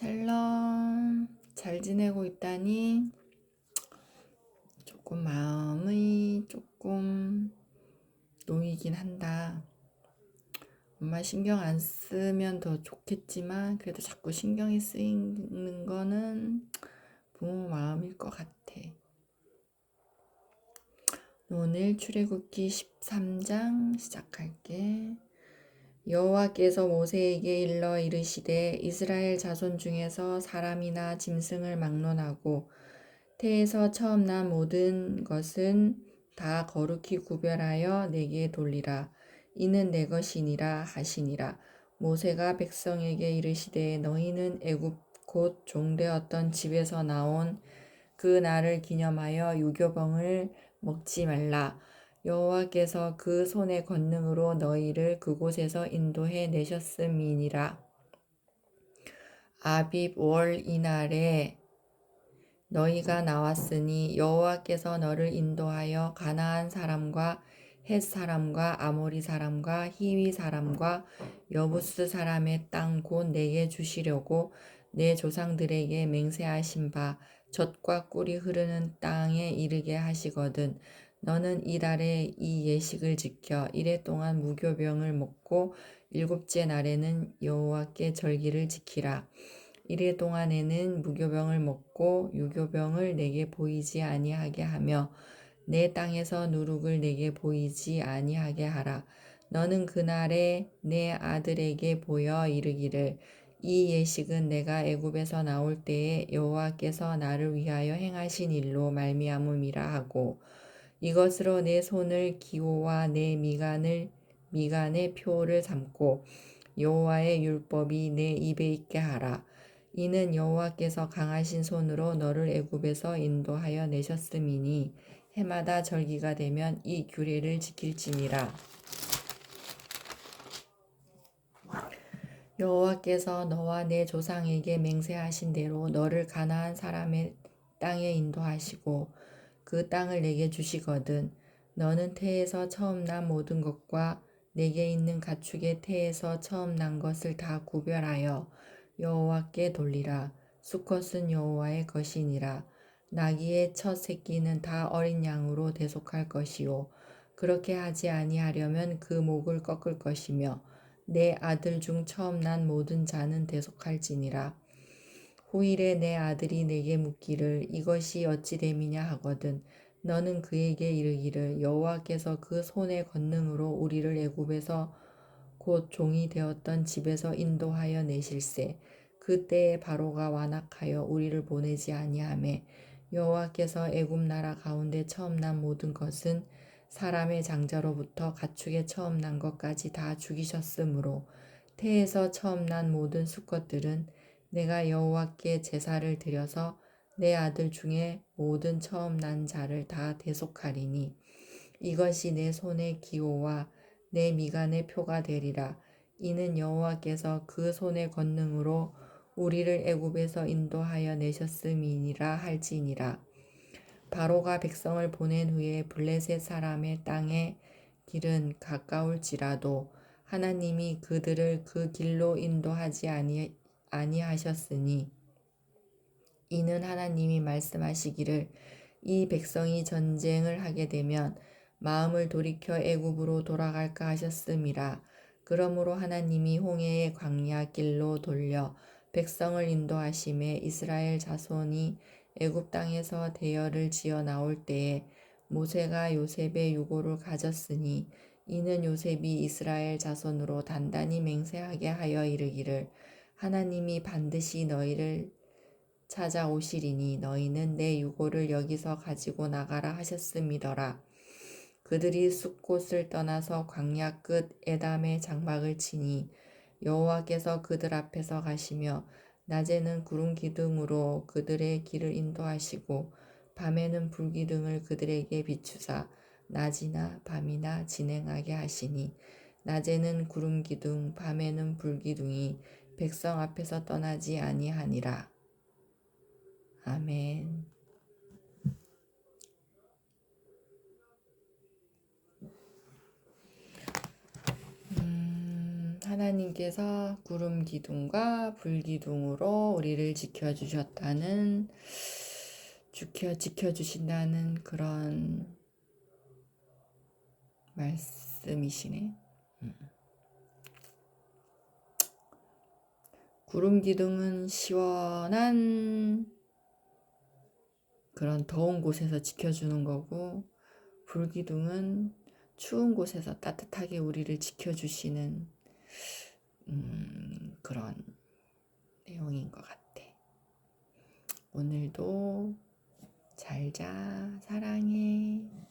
샬롬. 잘 지내고 있다니? 조금 마음이 조금 놓이긴 한다. 엄마 신경 안 쓰면 더 좋겠지만, 그래도 자꾸 신경이 쓰이는 거는 부모 마음일 것 같아. 오늘 출애굽기 13장 시작할게. 여호와께서 모세에게 일러 이르시되 이스라엘 자손 중에서 사람이나 짐승을 막론하고 태에서 처음 난 모든 것은 다 거룩히 구별하여 내게 돌리라. 이는 내 것이니라 하시니라. 모세가 백성에게 이르시되 너희는 애굽 곧 종되었던 집에서 나온 그 날을 기념하여 유교병을 먹지 말라 여호와께서 그 손의 권능으로 너희를 그곳에서 인도해 내셨음이니라. 아빕 월 이날에 너희가 나왔으니 여호와께서 너를 인도하여 가나안 사람과 헷 사람과 아모리 사람과 히위 사람과 여부스 사람의 땅 곧 내게 주시려고 내 조상들에게 맹세하신 바 젖과 꿀이 흐르는 땅에 이르게 하시거든 너는 이달에 이 예식을 지켜 이래 동안 무교병을 먹고 일곱째 날에는 여호와께 절기를 지키라. 이래 동안에는 무교병을 먹고 유교병을 내게 보이지 아니하게 하며 내 땅에서 누룩을 내게 보이지 아니하게 하라. 너는 그날에 내 아들에게 보여 이르기를 이 예식은 내가 애굽에서 나올 때에 여호와께서 나를 위하여 행하신 일로 말미암음이라 하고 이것으로 내 손을 기호와 내 미간을 미간의 표를 삼고 여호와의 율법이 내 입에 있게 하라. 이는 여호와께서 강하신 손으로 너를 애굽에서 인도하여 내셨음이니 해마다 절기가 되면 이 규례를 지킬지니라. 여호와께서 너와 내 조상에게 맹세하신 대로 너를 가나안 사람의 땅에 인도하시고 그 땅을 내게 주시거든. 너는 태에서 처음 난 모든 것과 내게 있는 가축의 태에서 처음 난 것을 다 구별하여 여호와께 돌리라. 수컷은 여호와의 것이니라. 나귀의 첫 새끼는 다 어린 양으로 대속할 것이요. 그렇게 하지 아니하려면 그 목을 꺾을 것이며 내 아들 중 처음 난 모든 자는 대속할지니라 후일에 내 아들이 내게 묻기를 이것이 어찌 됨이냐 하거든. 너는 그에게 이르기를 여호와께서 그 손의 권능으로 우리를 애굽에서 곧 종이 되었던 집에서 인도하여 내실세. 그때에 바로가 완악하여 우리를 보내지 아니하매 여호와께서 애굽 나라 가운데 처음 난 모든 것은 사람의 장자로부터 가축의 처음 난 것까지 다 죽이셨으므로 태에서 처음 난 모든 수컷들은 내가 여호와께 제사를 드려서 내 아들 중에 모든 처음 난 자를 다 대속하리니 이것이 내 손의 기호와 내 미간의 표가 되리라. 이는 여호와께서 그 손의 권능으로 우리를 애굽에서 인도하여 내셨음이니라 할지니라. 바로가 백성을 보낸 후에 블레셋 사람의 땅에 길은 가까울지라도 하나님이 그들을 그 길로 인도하지 아니 아니하셨으니 이는 하나님이 말씀하시기를 이 백성이 전쟁을 하게 되면 마음을 돌이켜 애굽으로 돌아갈까 하셨음이라. 그러므로 하나님이 홍해의 광야 길로 돌려 백성을 인도하심에 이스라엘 자손이 애굽 땅에서 대열을 지어 나올 때에 모세가 요셉의 유고를 가졌으니 이는 요셉이 이스라엘 자손으로 단단히 맹세하게 하여 이르기를 하나님이 반드시 너희를 찾아오시리니 너희는 내 유고를 여기서 가지고 나가라 하셨음이더라. 그들이 숲곳을 떠나서 광야 끝 에담의 장막을 치니 여호와께서 그들 앞에서 가시며 낮에는 구름 기둥으로 그들의 길을 인도하시고 밤에는 불기둥을 그들에게 비추사 낮이나 밤이나 진행하게 하시니 낮에는 구름 기둥 밤에는 불기둥이 백성 앞에서 떠나지 아니하니라. 아멘. 음, 하나님께서 구름 기둥과 불 기둥으로 우리를 지켜주셨다는 지켜 지켜주신다는 그런 말씀이시네. 음. 구름 기둥은 시원한 그런 더운 곳에서 지켜주는 거고, 불 기둥은 추운 곳에서 따뜻하게 우리를 지켜주시는 음, 그런 내용인 것 같아. 오늘도 잘 자, 사랑해.